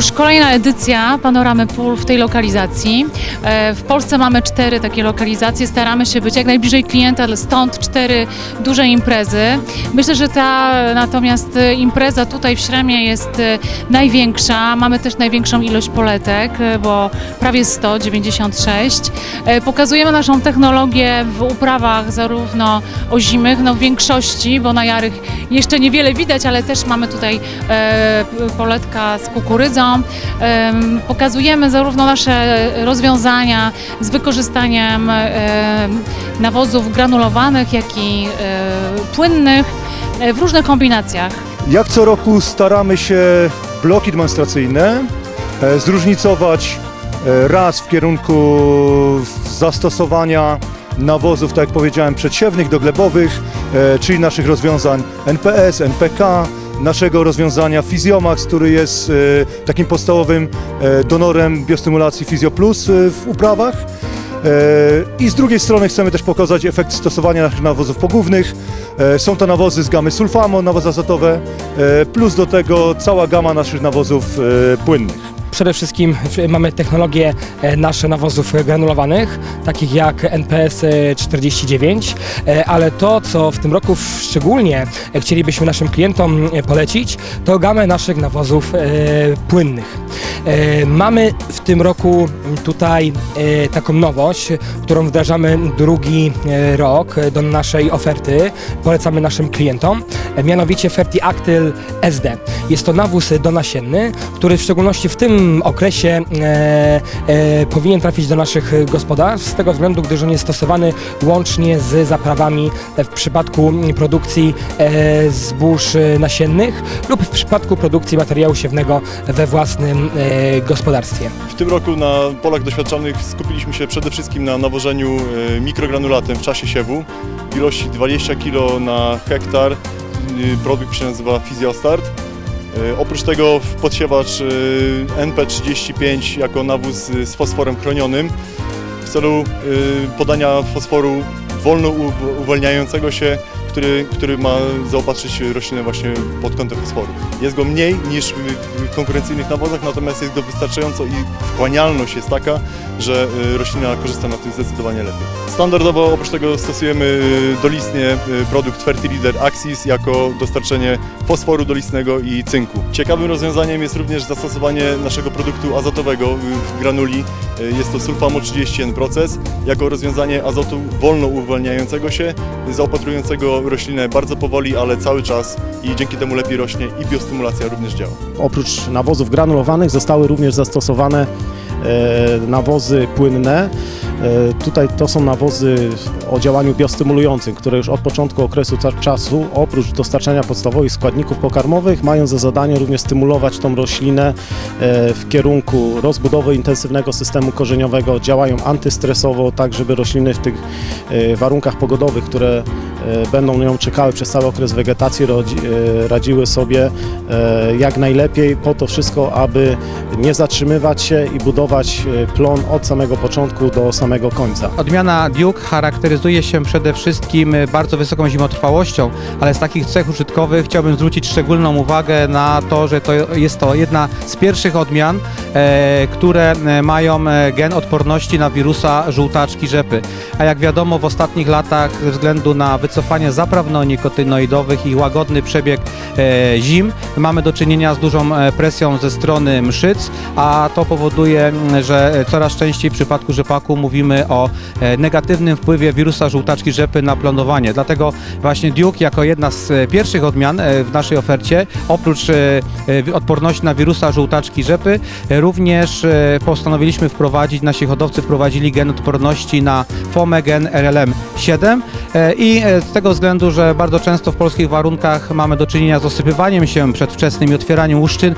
już kolejna edycja Panoramy Pól w tej lokalizacji. E, W Polsce mamy cztery takie lokalizacje. Staramy się być jak najbliżej klienta, stąd cztery duże imprezy. Myślę, że ta natomiast impreza tutaj w Śremie jest e, największa. Mamy też największą ilość poletek, e, bo prawie 196. E, Pokazujemy naszą technologię w uprawach zarówno ozimych, no w większości, bo na jarych jeszcze niewiele widać, ale też mamy tutaj poletka z kukurydzą. Em, Pokazujemy zarówno nasze rozwiązania z wykorzystaniem nawozów granulowanych, jak i e, płynnych e, w różnych kombinacjach. Jak co roku staramy się bloki demonstracyjne e, zróżnicować raz w kierunku zastosowania nawozów, tak jak powiedziałem, przedsiewnych, doglebowych, czyli naszych rozwiązań NPS, NPK, naszego rozwiązania Physiomax, który jest e, takim podstawowym e, donorem biostymulacji Physio Plus e, w uprawach. I z drugiej strony chcemy też pokazać efekt stosowania naszych nawozów pogłównych. E, Są to nawozy z gamy sulfamo, nawozy azotowe, plus do tego cała gama naszych nawozów płynnych. Przede wszystkim mamy technologie e, nasze nawozów granulowanych, takich jak NPS e, 49, e, ale to, co w tym roku szczególnie e, chcielibyśmy naszym klientom e, polecić, to gamę naszych nawozów e, płynnych. E, Mamy w tym roku tutaj e, taką nowość, którą wdrażamy drugi e, rok e, do naszej oferty. Polecamy naszym klientom, mianowicie Fertiactyl SD. Jest to nawóz donasienny, który w szczególności w tym okresie powinien trafić do naszych gospodarstw, z tego względu, gdyż on jest stosowany łącznie z zaprawami w przypadku produkcji zbóż nasiennych lub w przypadku produkcji materiału siewnego we własnym gospodarstwie. W tym roku na polach doświadczalnych skupiliśmy się przede wszystkim na nawożeniu e, mikrogranulatem w czasie siewu w ilości 20 kg na hektar. Y, Produkt się nazywa Physiostart. E, Oprócz tego podsiewacz e, NP35 jako nawóz e, z fosforem chronionym w celu e, podania fosforu wolno uwalniającego się, który, który ma zaopatrzyć roślinę właśnie pod kątem fosforu. Jest go mniej niż w konkurencyjnych nawozach, natomiast jest go wystarczająco i wchłanialność jest taka, że y, roślina korzysta na tym zdecydowanie lepiej. Standardowo oprócz tego stosujemy y, dolistnie y, produkt Fertilider Axis jako dostarczenie fosforu dolistnego i cynku. Ciekawym rozwiązaniem jest również zastosowanie naszego produktu azotowego w granuli. Y, Jest to sulfamo 30N proces jako rozwiązanie azotu wolno uwalniającego się, zaopatrującego roślinę bardzo powoli, ale cały czas i dzięki temu lepiej rośnie i biostymulacja również działa. Oprócz nawozów granulowanych zostały również zastosowane e, nawozy płynne. E, Tutaj to są nawozy o działaniu biostymulującym, które już od początku okresu czasu, oprócz dostarczania podstawowych składników pokarmowych, mają za zadanie również stymulować tą roślinę e, w kierunku rozbudowy intensywnego systemu korzeniowego, działają antystresowo, tak żeby rośliny w tych e, warunkach pogodowych, które będą ją czekały przez cały okres wegetacji, radziły sobie jak najlepiej po to wszystko, aby nie zatrzymywać się i budować plon od samego początku do samego końca. Odmiana Duke charakteryzuje się przede wszystkim e, bardzo wysoką zimotrwałością, ale z takich cech użytkowych chciałbym zwrócić szczególną uwagę na to, że to jest to jedna z pierwszych odmian, e, które e, mają e, gen odporności na wirusa żółtaczki rzepy. A jak wiadomo w ostatnich latach ze względu na wycofanie zapraw neonikotynoidowych i łagodny przebieg zim mamy do czynienia z dużą presją ze strony mszyc, a to powoduje, że coraz częściej w przypadku rzepaku mówimy o e, negatywnym wpływie wirusa żółtaczki rzepy na planowanie. Dlatego właśnie Duke jako jedna z e, pierwszych odmian e, w naszej ofercie, oprócz odporności na wirusa żółtaczki rzepy, również postanowiliśmy wprowadzić, nasi hodowcy wprowadzili gen odporności na FOME gen RLM 7 e, i z tego względu, że bardzo często w polskich warunkach mamy do czynienia z osypywaniem się przedwczesnym i otwieraniem łuszczyn,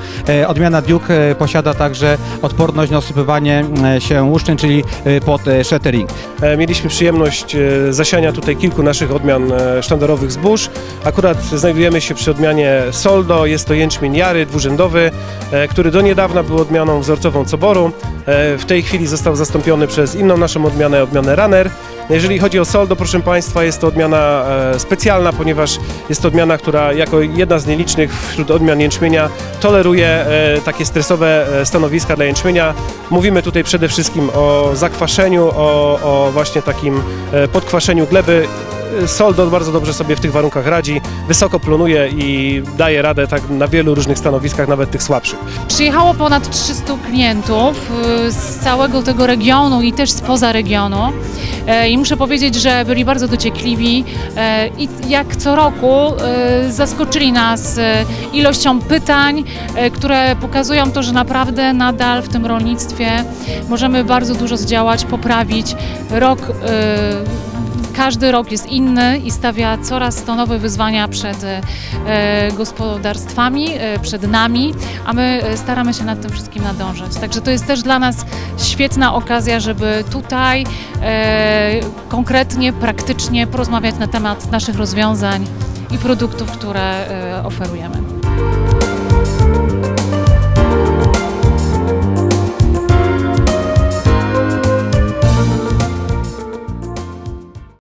odmiana Duke posiada także odporność na osypywanie się łuszczyn, czyli pod shattering. E, Mieliśmy przyjemność e, zasiania tutaj kilku naszych odmian e, sztandarowych zbóż. Akurat znajdujemy się przy odmianie Soldo, jest to jęczmień jary dwurzędowy, e, który do niedawna był odmianą wzorcową Coboru. E, W tej chwili został zastąpiony przez inną naszą odmianę, odmianę Runner. Jeżeli chodzi o soldo, proszę Państwa, jest to odmiana e, specjalna, ponieważ jest to odmiana, która jako jedna z nielicznych wśród odmian jęczmienia toleruje e, takie stresowe e, stanowiska dla jęczmienia. Mówimy tutaj przede wszystkim o zakwaszeniu, o, o właśnie takim podkwaszeniu gleby. Soldo bardzo dobrze sobie w tych warunkach radzi, wysoko plonuje i daje radę tak na wielu różnych stanowiskach, nawet tych słabszych. Przyjechało ponad 300 klientów z całego tego regionu i też spoza regionu. E, I muszę powiedzieć, że byli bardzo dociekliwi e, i jak co roku e, zaskoczyli nas ilością pytań, które pokazują to, że naprawdę nadal w tym rolnictwie możemy bardzo dużo zdziałać, poprawić. Rok każdy rok jest inny i stawia coraz to nowe wyzwania przed e, gospodarstwami, e, przed nami, a my e, staramy się nad tym wszystkim nadążać. Także to jest też dla nas świetna okazja, żeby tutaj konkretnie, praktycznie porozmawiać na temat naszych rozwiązań i produktów, które oferujemy.